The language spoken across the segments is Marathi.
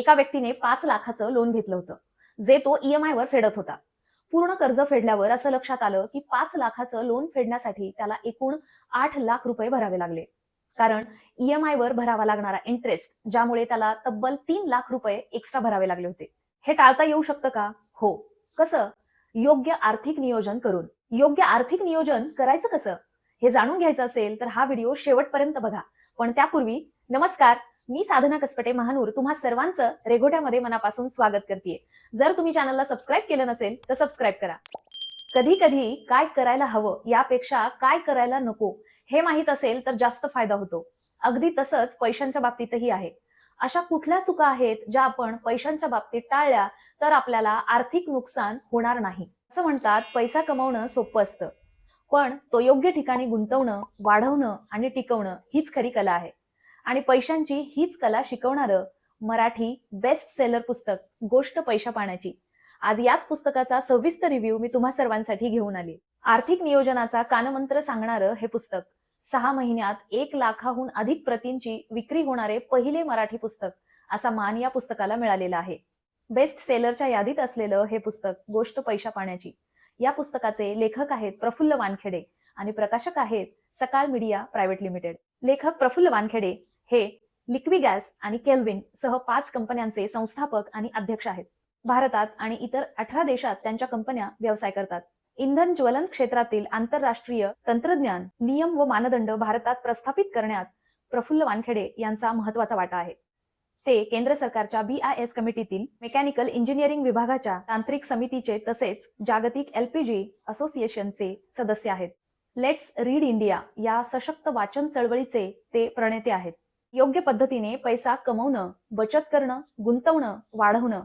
एका व्यक्तीने पाच लाखाचं लोन घेतलं होतं जे तो ईएमआय वर फेडत होता. पूर्ण कर्ज फेडल्यावर असं लक्षात आलं की पाच लाखाचं लोन फेडण्यासाठी त्याला एकूण आठ लाख रुपये भरावे लागले. कारण ईएमआय वर भरावा लागणारा इंटरेस्ट ज्यामुळे त्याला तब्बल तीन लाख रुपये एक्स्ट्रा भरावे लागले होते. हे टाळता येऊ शकतं का? हो. कसं? योग्य आर्थिक नियोजन करून. योग्य आर्थिक नियोजन करायचं कसं? हे जाणून घ्यायचं असेल तर हा व्हिडिओ शेवटपर्यंत बघा. पण त्यापूर्वी नमस्कार. मी साधना कसपटे महानूर तुम्हा सर्वांचं रेघोट्यामध्ये मनापासून स्वागत करते जर तुम्ही चॅनलला सबस्क्राईब केलं नसेल तर सबस्क्राईब करा. कधी कधी काय करायला हवं यापेक्षा काय करायला नको हे माहीत असेल तर जास्त फायदा होतो. अगदी तसंच पैशांच्या बाबतीतही आहे. अशा कुठल्या चुका आहेत ज्या आपण पैशांच्या बाबतीत टाळल्या तर आपल्याला आर्थिक नुकसान होणार नाही. असं म्हणतात पैसा कमवणं सोपं असतं. पण तो योग्य ठिकाणी गुंतवणं वाढवणं आणि टिकवणं हीच खरी कला आहे. आणि पैशांची हीच कला शिकवणारं मराठी बेस्ट सेलर पुस्तक गोष्ट पैशा पाण्याची. आज याच पुस्तकाचा सविस्तर रिव्ह्यू मी तुम्हा सर्वांसाठी घेऊन आली. आर्थिक नियोजनाचा कानमंत्र सांगणारं हे पुस्तक सहा महिन्यात एक लाखाहून अधिक प्रतींची विक्री होणारे पहिले मराठी पुस्तक असा मान या पुस्तकाला मिळालेला आहे. बेस्ट सेलरच्या यादीत असलेलं हे पुस्तक गोष्ट पैशा पाण्याची. या पुस्तकाचे लेखक आहेत प्रफुल्ल वानखेडे आणि प्रकाशक आहेत सकाळ मीडिया प्रायव्हेट लिमिटेड. लेखक प्रफुल्ल वानखेडे हे लिक्वी गॅस आणि केल्विन सह पाच कंपन्यांचे संस्थापक आणि अध्यक्ष आहेत. भारतात आणि इतर अठरा देशात त्यांच्या कंपन्या व्यवसाय करतात. इंधन ज्वलन क्षेत्रातील आंतरराष्ट्रीय तंत्रज्ञान नियम व मानदंड भारतात प्रस्थापित करण्यात प्रफुल्ल वानखेडे यांचा महत्त्वाचा वाटा आहे. ते केंद्र सरकारच्या बी आय एस कमिटीतील मेकॅनिकल इंजिनिअरिंग विभागाच्या तांत्रिक समितीचे तसेच जागतिक एलपीजी असोसिएशनचे सदस्य आहेत. लेट्स रीड इंडिया या सशक्त वाचन चळवळीचे ते प्रणेते आहेत. योग्य पद्धतीने पैसा कमवणं बचत करणं गुंतवणं वाढवणं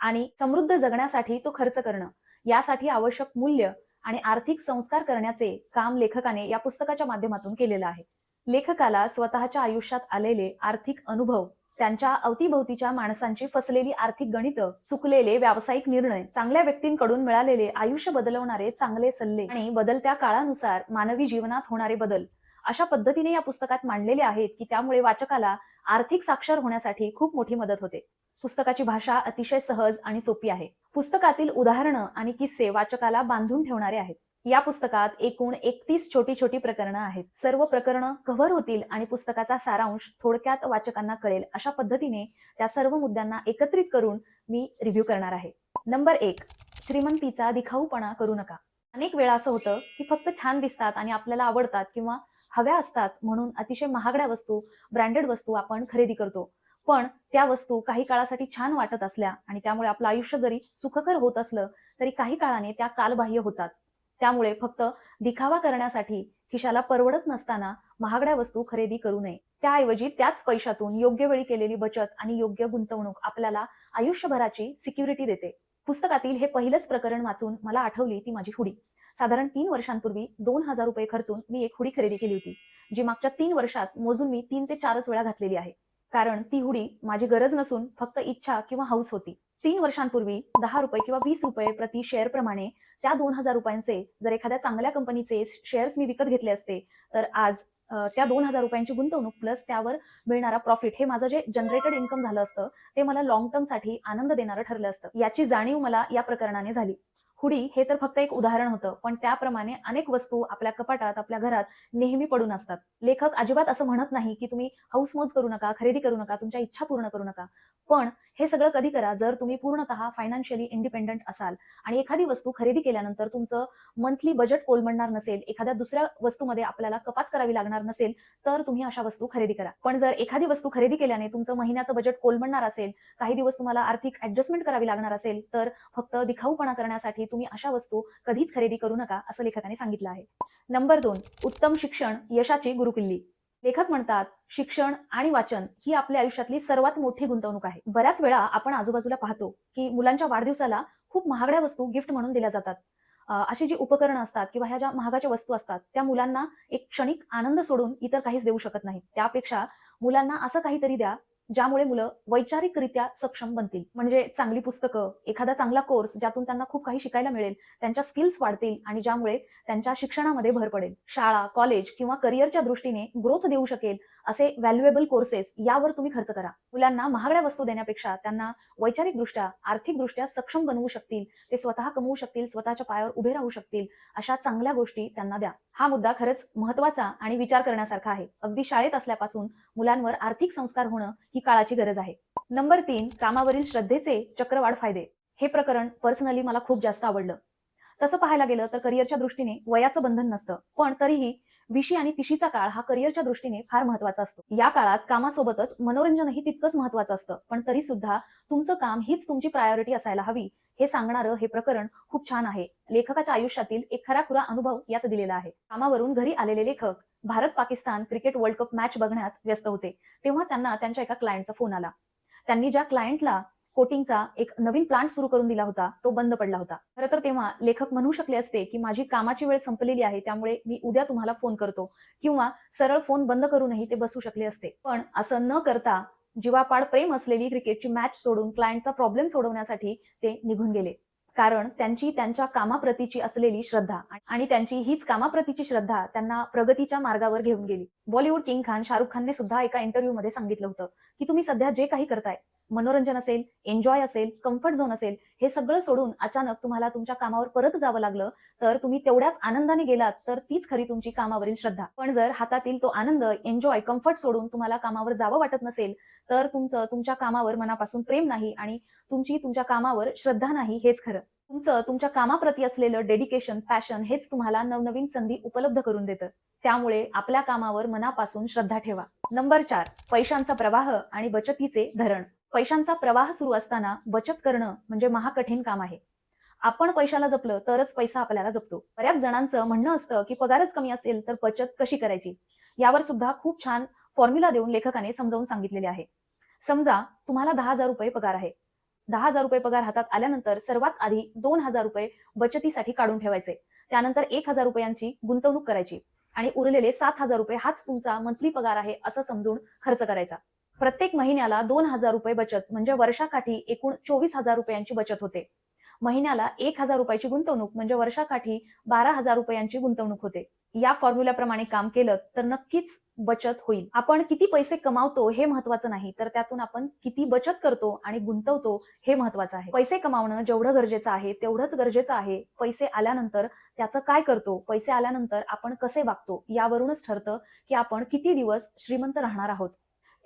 आणि समृद्ध जगण्यासाठी तो खर्च करणं यासाठी आवश्यक मूल्य आणि आर्थिक संस्कार करण्याचे काम लेखकाने या पुस्तकाच्या माध्यमातून केलेलं आहे. लेखकाला स्वतःच्या आयुष्यात आलेले आर्थिक अनुभव त्यांच्या अवतीभोवतीच्या माणसांची फसलेली आर्थिक गणित चुकलेले व्यावसायिक निर्णय चांगल्या व्यक्तींकडून मिळालेले आयुष्य बदलवणारे चांगले सल्ले आणि बदलत्या काळानुसार मानवी जीवनात होणारे बदल अशा पद्धतीने या पुस्तकात मांडलेले आहेत की त्यामुळे वाचकाला आर्थिक साक्षर होण्यासाठी खूप मोठी मदत होते. पुस्तकाची भाषा अतिशय सहज आणि सोपी आहे. पुस्तकातील उदाहरणं आणि किस्से वाचकाला बांधून ठेवणारे आहेत. या पुस्तकात एकूण एकतीस छोटी छोटी प्रकरणं आहेत. सर्व प्रकरणं कव्हर होतील आणि पुस्तकाचा सारांश थोडक्यात वाचकांना कळेल. अशा पद्धतीने त्या सर्व मुद्द्यांना एकत्रित करून मी रिव्ह्यू करणार आहे. नंबर एक श्रीमंतीचा दिखाऊपणा करू नका. अनेक वेळा असं होतं की फक्त छान दिसतात आणि आपल्याला आवडतात किंवा हव्या असतात म्हणून अतिशय महागड्या वस्तू ब्रँडेड वस्तू आपण खरेदी करतो. पण त्या वस्तू काही काळासाठी छान वाटत असल्या आणि त्यामुळे आपलं आयुष्य जरी सुखकर होत असलं तरी काही काळाने त्या कालबाह्य होतात. त्यामुळे फक्त दिखावा करण्यासाठी खिशाला परवडत नसताना महागड्या वस्तू खरेदी करू नये. त्याऐवजी त्याच पैशातून योग्य वेळी केलेली बचत आणि योग्य गुंतवणूक आपल्याला आयुष्यभराची सिक्युरिटी देते. पुस्तकातील हे पहिलंच प्रकरण वाचून मला आठवली ती माझी हुडी. साधारण तीन वर्षांपूर्वी दोन हजार रुपये खर्चून मी एक हुडी खरेदी केली होती जी मागच्या तीन वर्षात मोजून मी तीन ते चारच वेळा घातलेली आहे. कारण ती हुडी माझी गरज नसून फक्त इच्छा किंवा हौस होती. तीन वर्षांपूर्वी दहा रुपये किंवा वीस रुपये प्रति शेअर प्रमाणे त्या दोन हजार रुपयांचे जर एखाद्या चांगल्या कंपनीचे शेअर्स मी विकत घेतले असते तर आज त्या दोन हजार रुपयांची गुंतवणूक प्लस त्यावर मिळणारा प्रॉफिट हे माझं जे जनरेटेड इन्कम झालं असतं ते मला लॉंग टर्मसाठी आनंद देणारं ठरलं असतं. याची जाणीव मला या प्रकरणाने झाली. हुडी हे तर फक्त एक उदाहरण होतं पण त्याप्रमाणे अनेक वस्तू आपल्या कपाटात आपल्या घरात नेहमी पडून असतात. लेखक अजिबात असं म्हणत नाही की तुम्ही हौसमोज करू नका खरेदी करू नका तुमच्या इच्छा पूर्ण करू नका. पण हे सगळं कधी करा जर तुम्ही पूर्णतः फायनान्शियली इंडिपेंडंट असाल आणि एखादी वस्तू खरेदी केल्यानंतर तुमचं मंथली बजेट कोलमडणार नसेल एखाद्या दुसऱ्या वस्तूमध्ये आपल्याला कपात करावी लागणार नसेल तर तुम्ही अशा वस्तू खरेदी करा. पण जर एखादी वस्तू खरेदी केल्याने तुमचं महिन्याचं बजेट कोलमडणार असेल काही दिवस तुम्हाला आर्थिक ऍडजस्टमेंट करावी लागणार असेल तर फक्त दिखाऊपणा करण्यासाठी तुम्ही अशा वस्तू कधीच खरेदी करू नका असं लेखकाने सांगितलं आहे. नंबर दोन उत्तम शिक्षण यशाची गुरुकिल्ली. लेखक म्हणतात शिक्षण आणि वाचन ही आपल्या आयुष्यातली सर्वात मोठी गुंतवणूक आहे. बऱ्याच वेळा आपण आजूबाजूला पाहतो की मुलांच्या वाढदिवसाला खूप महागड्या वस्तू गिफ्ट म्हणून दिल्या जातात. अशी जी उपकरणं असतात किंवा ह्या ज्या महागाच्या वस्तू असतात त्या मुलांना एक क्षणिक आनंद सोडून इतर काहीच देऊ शकत नाही त्यापेक्षा मुलांना असं काहीतरी द्या ज्यामुळे मुलं वैचारिकरित्या सक्षम बनतील. म्हणजे चांगली पुस्तकं एखादा चांगला कोर्स ज्यातून त्यांना खूप काही शिकायला मिळेल त्यांच्या स्किल्स वाढतील आणि ज्यामुळे त्यांच्या शिक्षणामध्ये भर पडेल. शाळा कॉलेज किंवा करिअरच्या दृष्टीने ग्रोथ देऊ शकेल असे व्हॅल्युएबल कोर्सेस यावर तुम्ही खर्च करा. मुलांना महागड्या वस्तू देण्यापेक्षा त्यांना वैचारिकदृष्ट्या आर्थिकदृष्ट्या सक्षम बनवू शकतील. ते स्वतः कमवू शकतील स्वतःच्या पायावर उभे राहू शकतील अशा चांगल्या गोष्टी त्यांना द्या. हा मुद्दा खरंच महत्त्वाचा आणि विचार करण्यासारखा आहे. अगदी शाळेत असल्यापासून मुलांवर आर्थिक संस्कार होणं ही काळाची गरज आहे. नंबर तीन कामावरील श्रद्धेचे चक्रवाढ फायदे. हे प्रकरण पर्सनली मला खूप जास्त आवडलं. तसं पाहायला गेलं तर करिअरच्या दृष्टीने वयाचं बंधन नसतं. पण तरीही विशी आणि तिशीचा काळ हा करिअरच्या दृष्टीने फार महत्त्वाचा असतो. या काळात कामासोबतच मनोरंजनही तितकंच महत्वाचं असतं. पण तरी सुद्धा तुमचं काम हीच तुमची प्रायोरिटी असायला हवी. हे सांगणारं हे प्रकरण खूप छान आहे. लेखकाच्या आयुष्यातील एक खराखुरा अनुभव यात दिलेला आहे. कामावरून घरी आलेले लेखक Bharat Pakistan cricket world cup match बघण्यात व्यस्त होते. तेव्हा त्यांना त्यांच्या एका क्लायंटचा फोन आला. त्यांनी ज्या क्लायंटला कोटिंगचा एक नवीन प्लांट सुरू करून दिला होता तो बंद पडला होता. खरं तर तेव्हा लेखक म्हणू शकले असते की माझी कामाची वेळ संपलेली आहे त्यामुळे मी उद्या तुम्हाला फोन करतो. किंवा सरळ फोन बंद करूनही ते बसू शकले असते. पण असं न करता जीवापाड प्रेम असलेली क्रिकेटची मॅच सोडून क्लायंटचा प्रॉब्लेम सोडवण्यासाठी ते निघून गेले. कारण त्यांची त्यांच्या कामाप्रतीची असलेली श्रद्धा आणि त्यांची हीच कामाप्रतीची श्रद्धा त्यांना प्रगतीच्या मार्गावर घेऊन गेली. बॉलिवूड किंग खान शाहरुख खानने सुद्धा एका इंटरव्ह्यूमध्ये सांगितलं होतं की तुम्ही सध्या जे काही करताय मनोरंजन असेल एन्जॉय असेल कम्फर्ट झोन असेल हे सगळं सोडून अचानक तुम्हाला तुमच्या कामावर परत जावं लागलं तर तुम्ही तेवढ्याच आनंदाने गेलात तर तीच खरी तुमची कामावरील श्रद्धा. पण जर हातातील तो आनंद एन्जॉय कम्फर्ट सोडून तुम्हाला कामावर जावं वाटत नसेल तर तुमचं तुमच्या कामावर मनापासून प्रेम नाही आणि तुमची तुमच्या कामावर श्रद्धा नाही हेच खरं. तुमचं तुमच्या कामाप्रती असलेलं डेडिकेशन पॅशन हेच तुम्हाला नवनवीन संधी उपलब्ध करून देतं. त्यामुळे आपल्या कामावर मनापासून श्रद्धा ठेवा. नंबर चार पैशांचा प्रवाह आणि बचतीचे धरण. पैशांचा प्रवाह सुरू असताना बचत करणं म्हणजे महाकठीण काम आहे. आपण पैशाला जपलं तरच पैसा आपल्याला जपतो. बऱ्याच जणांचं म्हणणं असतं की पगारच कमी असेल तर बचत कशी करायची? यावर सुद्धा खूप छान फॉर्म्युला देऊन लेखकाने समजावून सांगितलेले आहे. समजा तुम्हाला दहा हजार रुपये पगार आहे. दहा हजार रुपये पगार हातात आल्यानंतर सर्वात आधी दोन हजार रुपये बचतीसाठी काढून ठेवायचे. त्यानंतर एक हजार रुपयांची गुंतवणूक करायची आणि उरलेले सात हजार रुपये हाच तुमचा मंथली पगार आहे असं समजून खर्च करायचा. प्रत्येक महिन्याला दोन हजार रुपये बचत म्हणजे वर्षाकाठी एकूण चोवीस हजार रुपयांची बचत होते. महिन्याला एक हजार रुपयाची गुंतवणूक म्हणजे वर्षाकाठी बारा हजार रुपयांची गुंतवणूक होते. या फॉर्म्युल्याप्रमाणे काम केलं तर नक्कीच बचत होईल. आपण किती पैसे कमावतो हे महत्वाचं नाही तर त्यातून आपण किती बचत करतो आणि गुंतवतो हे महत्वाचं आहे. पैसे कमावणं जेवढं गरजेचं आहे तेवढंच गरजेचं आहे. पैसे आल्यानंतर त्याचं काय करतो? पैसे आल्यानंतर आपण कसे वागतो? यावरूनच ठरतं की आपण किती दिवस श्रीमंत राहणार आहोत.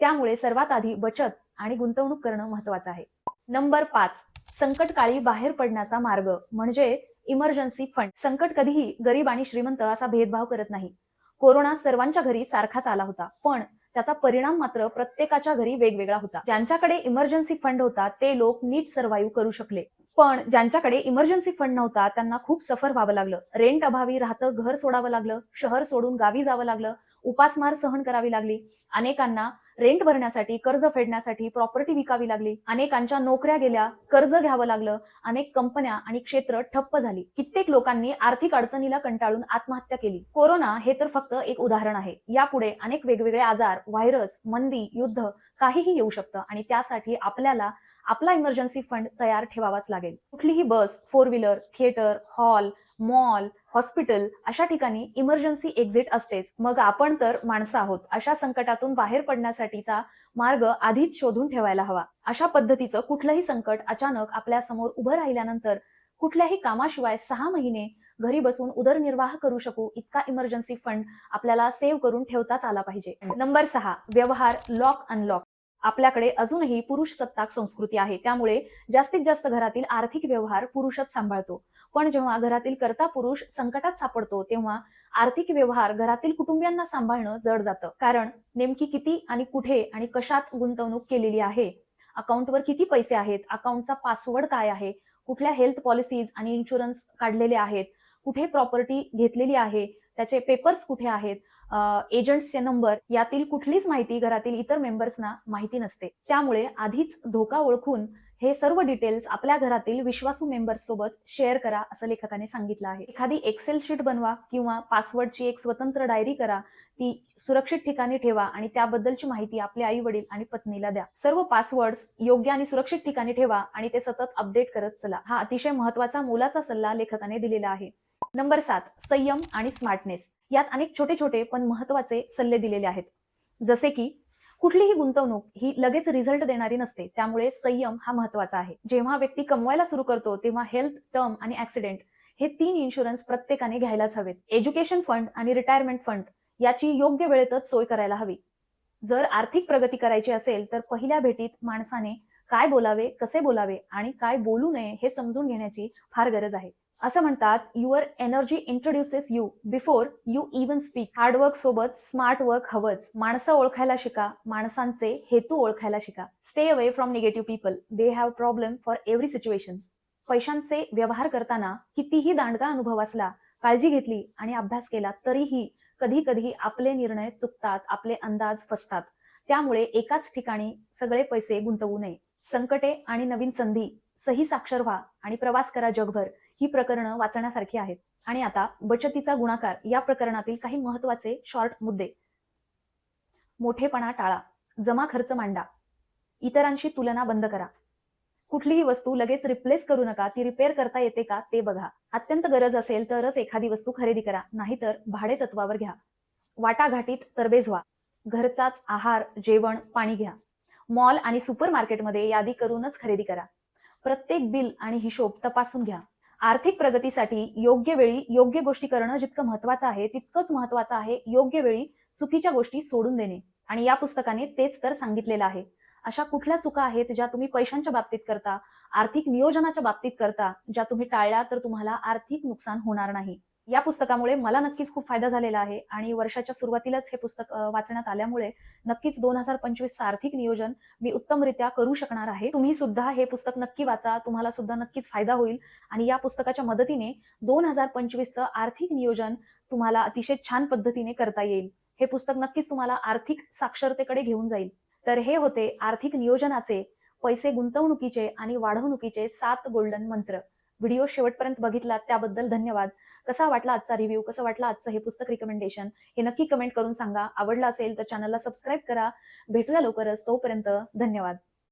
त्यामुळे सर्वात आधी बचत आणि गुंतवणूक करणं महत्वाचं आहे. नंबर पाच संकटकाळी बाहेर पडण्याचा मार्ग म्हणजे इमर्जन्सी फंड संकट कधीही गरीब आणि श्रीमंत असा भेदभाव करत नाही. कोरोना सर्वांच्या घरी सारखाच आला होता पण त्याचा परिणाम मात्र प्रत्येकाच्या घरी वेगवेगळा होता. ज्यांच्याकडे इमर्जन्सी फंड होता ते लोक नीट सर्व्हाइव्ह करू शकले. पण ज्यांच्याकडे इमर्जन्सी फंड नव्हता त्यांना खूप सफर व्हावं लागलं. रेंट अभावी राहतं घर सोडावं लागलं शहर सोडून गावी जावं लागलं उपासमार सहन करावी लागली. अनेकांना रेंट भरण्यासाठी कर्ज फेडण्यासाठी प्रॉपर्टी विकावी लागली. अनेकांच्या नोकऱ्या गेल्या कर्ज घ्यावं लागलं. अनेक कंपन्या आणि क्षेत्र ठप्प झाली. कित्येक लोकांनी आर्थिक अडचणीला कंटाळून आत्महत्या केली. कोरोना हे तर फक्त एक उदाहरण आहे. यापुढे अनेक वेगवेगळे आजार व्हायरस मंदी युद्ध काहीही येऊ शकतं आणि त्यासाठी आपल्याला आपला इमर्जन्सी फंड तयार ठेवावाच लागेल. कुठलीही bus four wheeler theatre hall mall hospital अशा ठिकाणी इमर्जन्सी एक्झिट असतेच. मग आपण तर माणसं आहोत. अशा संकटातून बाहेर पडण्यासाठी पडण्यासाठीचा मार्ग आधीच शोधून ठेवायला हवा. अशा पद्धतीचं कुठलंही संकट अचानक आपल्यासमोर उभं राहिल्यानंतर कुठल्याही कामाशिवाय सहा महिने घरी बसून उदरनिर्वाह करू शकू इतका इमर्जन्सी फंड आपल्याला सेव्ह करून ठेवताच आला पाहिजे. नंबर सहा व्यवहार लॉक अनलॉक आपल्याकडे अजूनही पुरुष सत्ताक संस्कृती आहे. त्यामुळे जास्तीत जास्त घरातील आर्थिक व्यवहार पुरुषच सांभाळतो. पण जेव्हा घरातील कर्ता पुरुष संकटात सापडतो तेव्हा आर्थिक व्यवहार घरातील कुटुंबियांना सांभाळणं जड जातं. कारण नेमकी किती आणि कुठे आणि कशात गुंतवणूक केलेली आहे? अकाउंटवर किती पैसे आहेत? अकाउंटचा पासवर्ड काय आहे? कुठल्या हेल्थ पॉलिसीज आणि इन्शुरन्स काढलेले आहेत? कुठे प्रॉपर्टी घेतलेली आहे? त्याचे पेपर्स कुठे आहेत? एजंट्सचे नंबर यातील कुठलीच माहिती घरातील इतर मेंबर्सना माहिती नसते. त्यामुळे आधीच धोका ओळखून हे सर्व डिटेल्स आपल्या घरातील विश्वासू मेंबर्स सोबत शेअर करा असं लेखकाने सांगितलं आहे. एखादी एक्सेल शीट बनवा किंवा पासवर्डची एक स्वतंत्र डायरी करा ती सुरक्षित ठिकाणी ठेवा आणि त्याबद्दलची माहिती आपले आई वडील आणि पत्नीला द्या. सर्व पासवर्ड्स योग्य आणि सुरक्षित ठिकाणी ठेवा आणि ते सतत अपडेट करत चला. हा अतिशय महत्त्वाचा मोलाचा सल्ला लेखकाने दिलेला आहे. नंबर सात संयम आणि स्मार्टनेस यात अनेक छोटे छोटे पण महत्त्वाचे सल्ले दिलेले आहेत. जसे की कुठलीही गुंतवणूक ही लगेच रिझल्ट देणारी नसते त्यामुळे संयम हा महत्त्वाचा आहे. जेव्हा व्यक्ती कमवायला सुरू करतो तेव्हा हेल्थ टर्म आणि ऍक्सिडेंट हे तीन इन्शुरन्स प्रत्येकाने घ्यायलाच हवेत. एज्युकेशन फंड आणि रिटायरमेंट फंड याची योग्य वेळेतच सोय करायला हवी. जर आर्थिक प्रगती करायची असेल तर पहिल्या भेटीत माणसाने काय बोलावे कसे बोलावे आणि काय बोलू नये हे समजून घेण्याची फार गरज आहे. असं म्हणतात your energy introduces you before you even speak hard work सोबत स्मार्ट वर्क हवंच. माणसं ओळखायला शिका. माणसांचे हेतू ओळखायला शिका. Stay away from negative people they have problem for every situation पैशांचे व्यवहार करताना कितीही दांडगा अनुभव असला काळजी घेतली आणि अभ्यास केला तरीही कधी कधी आपले निर्णय चुकतात आपले अंदाज फसतात. त्यामुळे एकाच ठिकाणी सगळे पैसे गुंतवू नये. संकटे आणि नवीन संधी सही साक्षर व्हा आणि प्रवास करा जगभर. ही प्रकरणं वाचण्यासारखी आहेत. आणि आता बचतीचा गुणाकार या प्रकरणातील काही महत्त्वाचे शॉर्ट मुद्दे. मोठेपणा टाळा जमा खर्च मांडा इतरांशी तुलना बंद करा. कुठलीही वस्तू लगेच रिप्लेस करू नका ती रिपेअर करता येते का ते बघा. अत्यंत गरज असेल तरच एखादी वस्तू खरेदी करा नाहीतर भाडे तत्वावर घ्या. वाटाघाटीत तरबेज व्हा. घरचाच आहार जेवण पाणी घ्या. मॉल आणि सुपर मार्केटमध्ये यादी करूनच खरेदी करा. प्रत्येक बिल आणि हिशोब तपासून घ्या. आर्थिक प्रगतीसाठी योग्य वेळी योग्य गोष्टी करणं जितकं महत्वाचं आहे तितकंच महत्वाचं आहे योग्य वेळी चुकीच्या गोष्टी सोडून देणे. आणि या पुस्तकाने तेच तर सांगितलेलं आहे. अशा कुठल्या चुका आहेत ज्या तुम्ही पैशांच्या बाबतीत करता आर्थिक नियोजनाच्या बाबतीत करता ज्या तुम्ही टाळल्या तर तुम्हाला आर्थिक नुकसान होणार नाही. या पुस्तकामुळे मला नक्कीच खूप फायदा झालेला आहे आणि वर्षाच्या सुरुवातीलाच हे पुस्तक वाचण्यात आल्यामुळे नक्कीच दोन हजार पंचवीसचं आर्थिक नियोजन मी उत्तमरित्या करू शकणार आहे. तुम्ही सुद्धा हे पुस्तक नक्की वाचा तुम्हाला सुद्धा नक्कीच फायदा होईल आणि या पुस्तकाच्या मदतीने दोन हजार पंचवीसचं आर्थिक नियोजन तुम्हाला अतिशय छान पद्धतीने करता येईल. हे पुस्तक नक्कीच तुम्हाला आर्थिक साक्षरतेकडे घेऊन जाईल. तर हे होते आर्थिक नियोजनाचे पैसे गुंतवणुकीचे आणि वाढवणुकीचे सात गोल्डन मंत्र. व्हिडिओ शेवटपर्यंत बघितलात त्याबद्दल धन्यवाद. कसा वाटला आजचा रिव्ह्यू कसं वाटलं आजचं हे पुस्तक रिकमेंडेशन हे नक्की कमेंट करून सांगा. आवडलं असेल तर चॅनलला सबस्क्राईब करा. भेटूया लवकरच. तोपर्यंत धन्यवाद.